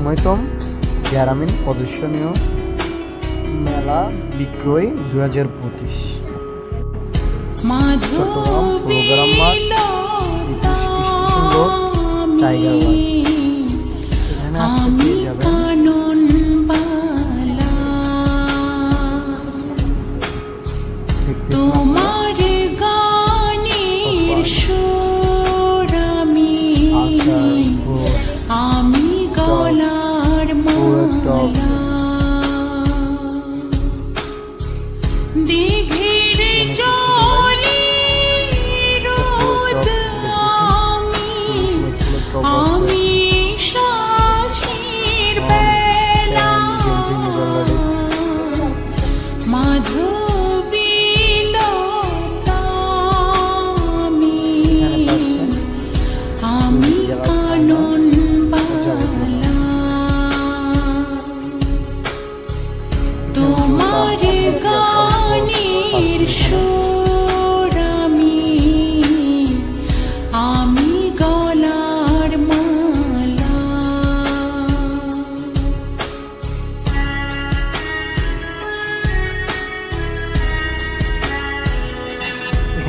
সময়তম গ্যারামিন প্রদর্শনীয় মেলা বিক্রয় দু হাজার পঁচিশ। চট্টগ্রাম প্রোগ্রাম টাইগার এখানে আসতে পেয়ে যাবেন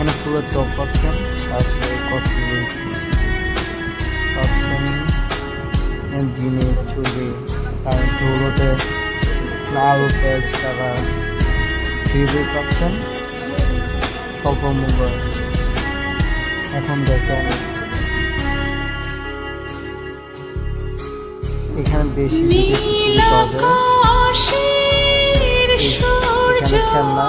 এখানে পুরো টপ পাচ্ছেন জিনিস ছবি তার ধুলোতে লাল পেঁয়াজ টাকা ভিভো পাচ্ছেন স্বল্প মূল্য এখন দেখেন এখানে বেশি বিদেশি পাওয়া যায় এখানে খেলনা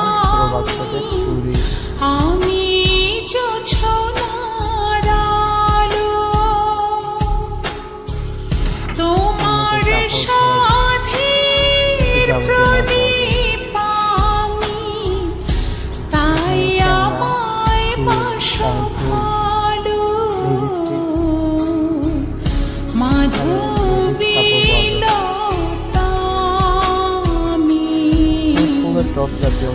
টপ জাতীয়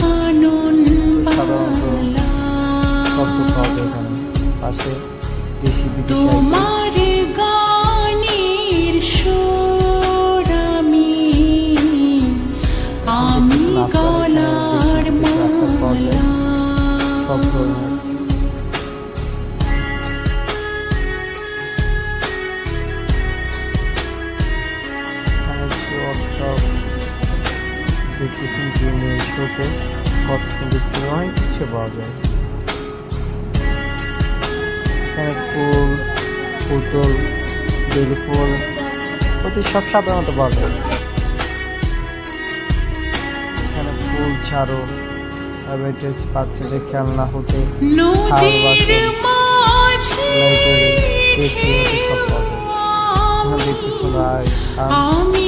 কানন সাধারণত সব পাওয়া যায় এখানে। পাশে দেশি বিদেশি item। তোমার গানের সুর আমি আমি গলার মালা। সব ধরনের। জিনিস হতে কসমেটিক অনেক কিছু পাওয়া যায় এখানে ফুল পুতুল বেলি ফুল প্রতি সব সাধারণত পাওয়া যায় এখানে ফুল ছাড়ো ডায়াবেটিস বাচ্চাদের খেলনা হতে নদীর মাঝে লাইটের কেসি হতে সব পাওয়া যায় এখানে দেখতেছেন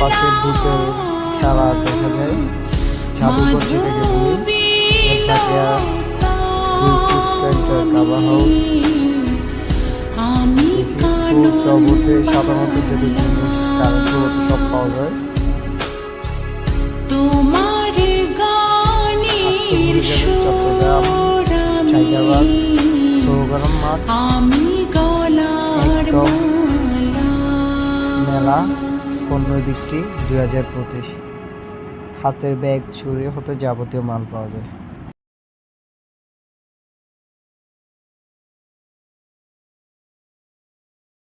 পাশে ভূতের খেলা দেখা যায়। জাদুঘর যেটাকে বলি কাবা হাউস আমি জগতে সাধারণত যে জিনিস কাগজপত্র সব পাওয়া যায়। তোমার গানের চট্টগ্রাম, হায়দ্রাবাদ, আমি মাঠ আমি গলার মেলা পণ্য বিক্রি দুই হাজার পঁচিশ। হাতের ব্যাগ ছুরি হতে যাবতীয় মাল পাওয়া যায়।